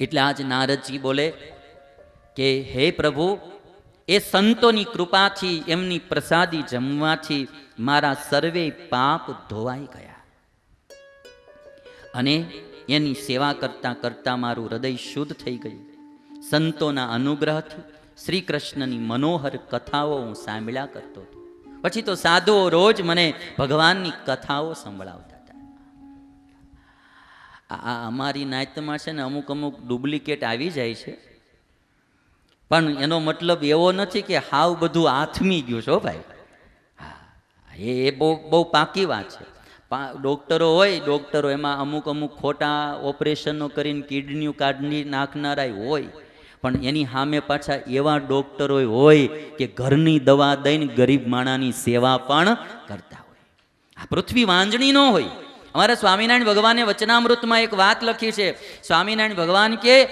એટલે આજ નારદજી બોલે કે, હે પ્રભુ, એ સંતોની કૃપાથી એમની પ્રસાદી જમવાથી મારા સર્વે પાપ ધોવાઈ ગયા. અને એની સેવા કરતાં કરતાં મારું હૃદય શુદ્ધ થઈ ગયું. સંતોના અનુગ્રહથી શ્રી કૃષ્ણની મનોહર કથાઓ હું સાંભળ્યા કરતો હતો. પછી તો સાધુઓ રોજ મને ભગવાનની કથાઓ સંભળાવતા. આ અમારી નાયતમાં છે ને અમુક અમુક ડુપ્લિકેટ આવી જાય છે. પણ એનો મતલબ એવો નથી કે હાવ બધું આથમી ગયું છે ભાઈ. હા, એ એ બહુ બહુ પાકી વાત છે. ડૉક્ટરો હોય, ડૉક્ટરો એમાં અમુક અમુક ખોટા ઓપરેશનો કરીને કિડનીઓ કાઢની નાખનારા હોય. પણ એની સામે પાછા એવા ડૉક્ટરો હોય કે ઘરની દવા દઈને ગરીબ માણાની સેવા પણ કરતા હોય. આ પૃથ્વી વાંજણી ન હોય. અમારા સ્વામિનારાયણ ભગવાને વચનામૃતમાં એક વાત લખી છે. સ્વામિનારાયણ ભગવાન કે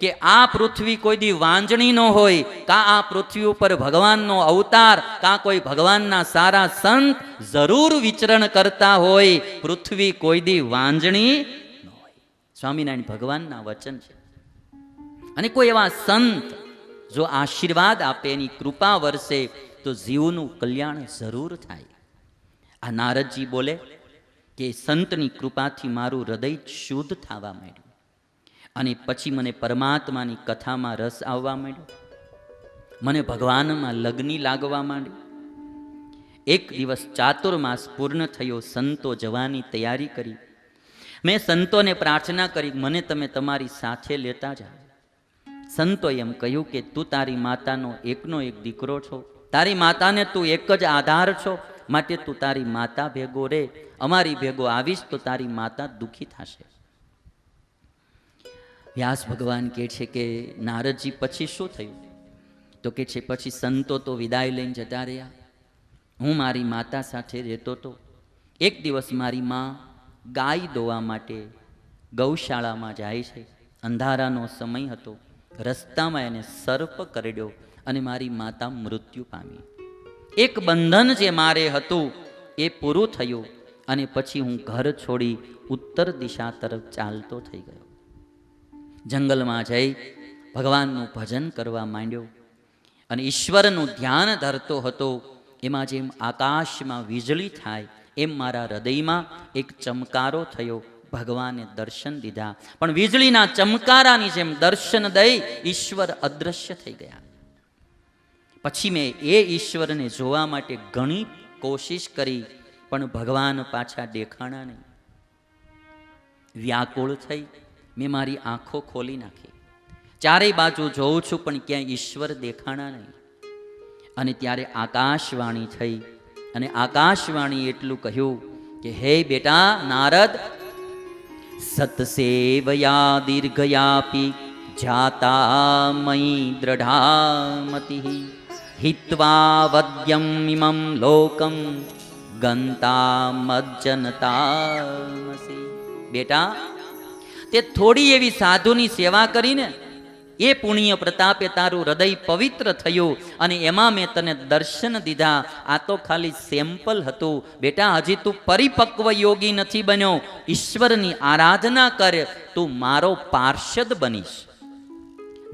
કે આ પૃથ્વી કોઈ દી વાંજણી ન હોય, કા આ પૃથ્વી ઉપર ભગવાનનો અવતાર, કા કોઈ ભગવાનના સારા સંત જરૂર વિચરણ કરતા હોય, પૃથ્વી કોઈ દી વાંજણી ન હોય. સ્વામિનારાયણ ભગવાનના વચન છે. અને કોઈ એવા સંત જો આશીર્વાદ આપે, એની કૃપા વરસે, તો જીવનું કલ્યાણ જરૂર થાય. આ નારદજી બોલે કે સંતની કૃપાથી મારું હૃદય શુદ્ધ થવા માંડ્યું. અને પછી મને પરમાત્માની કથામાં રસ આવવા માંડ્યો. મને ભગવાનમાં લગ્ની લાગવા માંડી. એક દિવસ ચાતુર્માસ પૂર્ણ થયો, સંતો જવાની તૈયારી કરી. મેં સંતોને પ્રાર્થના કરી, મને તમે તમારી સાથે લેતા જાઓ. સંતોએ એમ કહ્યું કે, તું તારી માતાનો એકનો એક દીકરો છો. તારી માતાને તું એક જ આધાર છો. માટે તું તારી માતા ભેગો રે, અમારી ભેગો આવીશ તો તારી માતા દુઃખી થશે. વ્યાસ ભગવાન કહે છે કે, નારદજી, પછી શું થયું? તો કે છે, પછી સંતો તો વિદાય લઈને જતા રહ્યા. હું મારી માતા સાથે રહેતો હતો એક દિવસ મારી માં ગાય દોવા માટે ગૌશાળામાં જાય છે. અંધારાનો સમય હતો. રસ્તામાં એને સર્પ કરડ્યો અને મારી માતા મૃત્યુ પામી. એક બંધન જે મારે હતું, એ પૂરું થયું અને પછી હું ઘર છોડી ઉત્તર દિશા તરફ ચાલતો થઈ ગયો. જંગલમાં જઈ ભગવાનનું ભજન કરવા માંડ્યો અને ઈશ્વરનું ધ્યાન ધરતો હતો. એમાં જેમ આકાશમાં વીજળી થાય, એમ મારા હૃદયમાં એક ચમકારો થયો. ભગવાને દર્શન દીધા. પણ વીજળીના ચમકારાની જેમ દર્શન દઈ ઈશ્વર અદૃશ્ય થઈ ગયા. પછી મેં એ ઈશ્વરને જોવા માટે ઘણી કોશિશ કરી, પણ ભગવાન પાછા દેખાણા નહીં. વ્યાકુળ થઈ મેં મારી આંખો ખોલી નાખી. ચારેય બાજુ જોઉં છું, પણ ક્યાંય ઈશ્વર દેખાણા નહીં. અને ત્યારે આકાશવાણી થઈ, અને આકાશવાણી એટલું કહ્યું કે, હે બેટા નારદ, સતસેવયા દીર્ઘયાપી જાતા મયી દ્રઢામતિ. હિત્વા વદ્યમ ઇમમ લોકમ ગંતા મજ્જનતામસી બેટા તે થોડી એવી સાધુની સેવા કરીને એ પુણ્ય પ્રતાપે તારું હૃદય પવિત્ર થયું અને એમાં મેં તને દર્શન દીધા. આ તો ખાલી સેમ્પલ હતું. બેટા, હજી તું પરિપક્વ યોગી નથી બન્યો. ઈશ્વરની આરાધના કર. તું મારો પાર્ષદ બનીશ.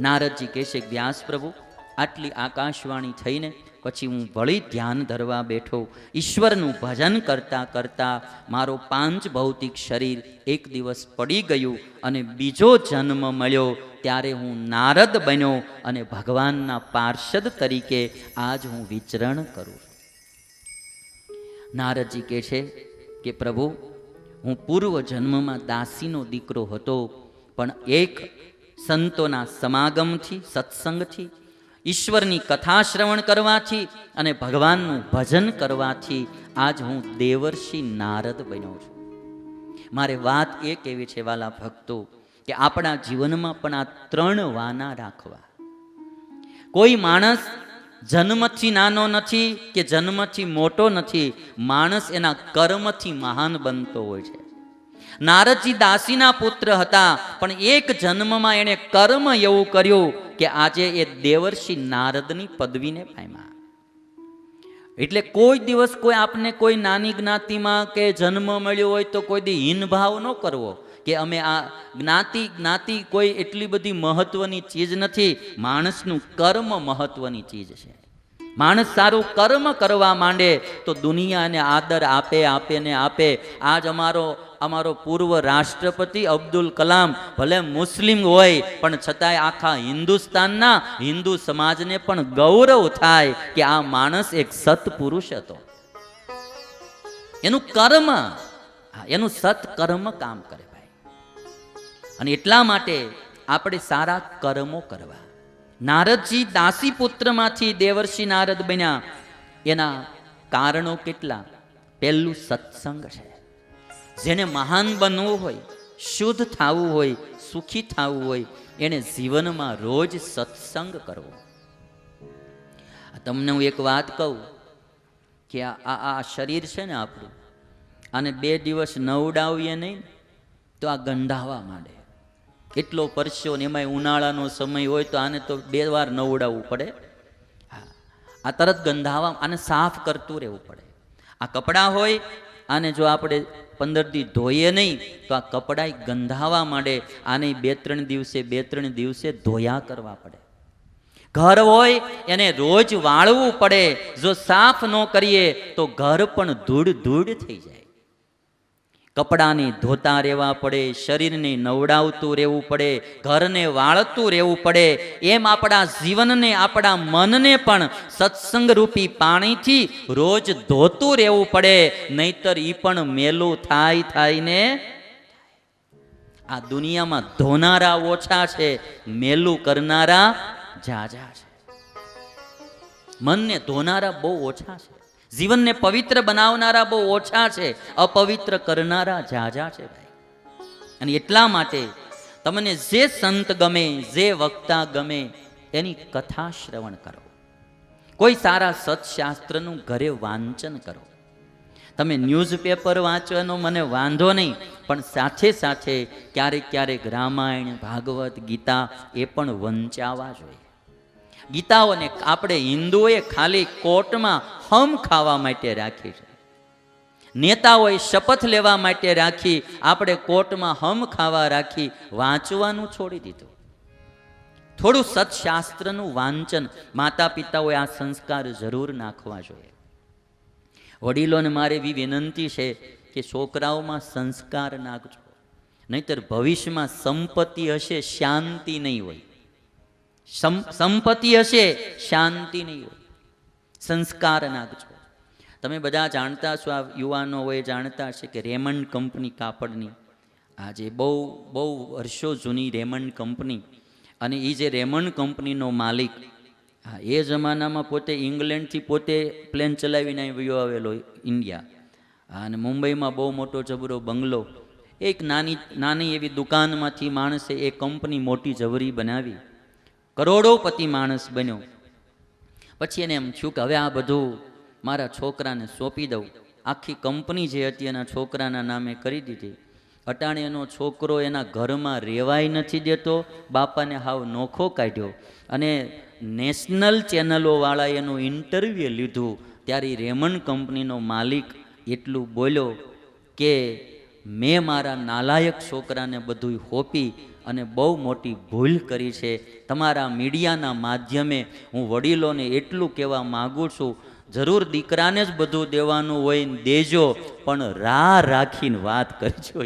નારદજી કહેશે, વ્યાસ પ્રભુ આટલી આકાશવાણી થઈને પછી હું વળી ધ્યાન ધરવા બેઠો. ઈશ્વરનું ભજન કરતા કરતા મારો પાંચ ભૌતિક શરીર એક દિવસ પડી ગયું અને બીજો જન્મ મળ્યો. ત્યારે હું નારદ બન્યો અને ભગવાનના પાર્ષદ તરીકે આજ હું વિચરણ કરું નારદજી કહે છે કે, પ્રભુ, હું પૂર્વ જન્મમાં દાસીનો દીકરો હતો, પણ એક સંતોના સમાગમથી, સત્સંગથી ઈશ્વરની કથા શ્રવણ કરવાથી અને ભગવાનનું ભજન કરવાથી આજ હું દેવર્ષિ નારદ બન્યો છું. મારે વાત એ કેવી છે વાલા ભક્તો, કે આપણા જીવનમાં પણ આ ત્રણ વાના રાખવા. કોઈ માણસ જન્મથી નાનો નથી કે જન્મથી મોટો નથી, માણસ એના કર્મથી મહાન બનતો હોય છે. નારદજી દાસીના પુત્ર હતા, પણ એક જન્મમાં એણે કર્મ એવું કર્યું કે આજે એ દેવર્ષિ નારદની પદવીને પામ્યા એટલે કોઈ દિવસ કોઈ આપને કોઈ નાની જ્ઞાતિમાં કે જન્મ મળ્યો હોય તો કોઈ દી હીન ભાવ ન કરવો કે અમે આ જ્ઞાતિ જ્ઞાતિ કોઈ એટલી બધી મહત્વની ચીજ નથી, માણસનું કર્મ મહત્વની ચીજ છે. માણસ સારું કર્મ કરવા માંડે તો દુનિયાને આદર આપે આપે ને આપે. આજ અમારો અમારો પૂર્વ રાષ્ટ્રપતિ અબ્દુલ કલામ ભલે મુસ્લિમ હોય, પણ છતાંય આખા હિન્દુસ્તાનના હિન્દુ સમાજને પણ ગૌરવ થાય કે આ માણસ એક સત્પુરુષ હતો. એનું કર્મ એનું સત્કર્મ કામ કરે ભાઈ. અને એટલા માટે આપણે સારા કર્મો કરવા. નારદજી દાસી પુત્રમાંથી દેવર્ષિ નારદ બન્યા. એના કારણો કેટલા? પહેલું સત્સંગ છે. જેને મહાન બનવું હોય, શુદ્ધ થવું હોય, સુખી થવું હોય, એને જીવનમાં રોજ સત્સંગ કરવો. તમને હું એક વાત કહું કે આ આ શરીર છે ને આપણું, આને બે દિવસ નવડાવીએ નહીં, તો આ ગંધાવા માંડે. કેટલો પરસ્યો ને એમાંય ઉનાળાનો સમય હોય તો આને તો બે વાર નવડાવવું પડે. હા. આ તરત ગંધાવા આને સાફ કરતું રહેવું પડે. આ કપડાં હોય આને જો આપણે પંદર દી ધોઈએ નહીં, તો આ કપડાં ગંધાવા માંડે. આને બે ત્રણ દિવસે, બે ત્રણ દિવસે ધોયા કરવા પડે. ઘર હોય, એને રોજ વાળવું પડે. જો સાફ ન કરીએ, તો ઘર પણ ધૂળ ધૂળ થઈ જાય. કપડાને ધોતા રહેવા પડે, શરીરને નવડાવતું રહેવું પડે, ઘરને વાળતું રહેવું પડે, એમ આપણા જીવનને, આપણા મનને પણ સત્સંગરૂપી પાણીથી રોજ ધોતું રહેવું પડે, નહીતર એ પણ મેલું થાય થાયને આ દુનિયામાં ધોનારા ઓછા છે, મેલું કરનારા જાજા છે. મનને ધોનારા બહુ ઓછા છે. જીવનને પવિત્ર બનાવનારા બહુ ઓછા છે, અપવિત્ર કરનારા જાજા છે ભાઈ. અને એટલા માટે તમને જે સંત ગમે, જે વક્તા ગમે, એની કથા શ્રવણ કરો. કોઈ સારા સત્શાસ્ત્રનું ઘરે વાંચન કરો. તમે ન્યૂઝપેપર વાંચવાનો મને વાંધો નહીં, પણ સાથે સાથે ક્યારેક ક્યારેક રામાયણ, ભાગવત, ગીતા એ પણ વંચાવા જોઈએ. ગીતાઓને આપણે હિન્દુઓએ ખાલી કોર્ટમાં હમ ખાવા માટે રાખી છે. નેતાઓએ શપથ લેવા માટે રાખી, આપણે કોર્ટમાં હમ ખાવા રાખી વાંચવાનું છોડી દીધું. થોડું સત્શાસ્ત્રનું વાંચન માતા પિતાઓએ આ સંસ્કાર જરૂર નાખવા જોઈએ. વડીલોને મારે એવી વિનંતી છે કે છોકરાઓમાં સંસ્કાર નાખજો. નહીતર ભવિષ્યમાં સંપત્તિ હશે, શાંતિ નહીં હોય. સંપત્તિ હશે, શાંતિ નહીં હોય. સંસ્કાર નાખજો તમે બધા જાણતા છો આ યુવાનો હોય જાણતા છે કે રેમંડ કંપની કાપડની આજે બહુ બહુ વર્ષો જૂની રેમંડ કંપની અને એ જે રેમંડ કંપનીનો માલિક હા એ જમાનામાં પોતે ઇંગ્લેન્ડથી પોતે પ્લેન ચલાવીને આવ્યો આવેલો ઇન્ડિયા. અને મુંબઈમાં બહુ મોટો જબરો બંગલો. એક નાની નાની એવી દુકાનમાંથી માણસે એ કંપની મોટી જબરી બનાવી. કરોડોપતિ માણસ બન્યો. પછી એને એમ થયું કે હવે આ બધું મારા છોકરાને સોંપી દઉં. આખી કંપની જે હતી એના છોકરાના નામે કરી દીધી. અટાણે એનો છોકરો એના ઘરમાં રહેવાય નથી દેતો, બાપાને હાવ નોખો કાઢ્યો. અને નેશનલ ચેનલોવાળા એનું ઇન્ટરવ્યૂ લીધું. ત્યારે રેમન કંપનીનો માલિક એટલું બોલ્યો કે મેં મારા નાલાયક છોકરાને બધું હોપી અને બહુ મોટી ભૂલ કરી છે. તમારા મીડિયાના માધ્યમે હું વડીલોને એટલું કહેવા માગું છું, જરૂર દીકરાને જ બધું દેવાનું હોય દેજો, પણ રાહ રાખીને વાત કરજો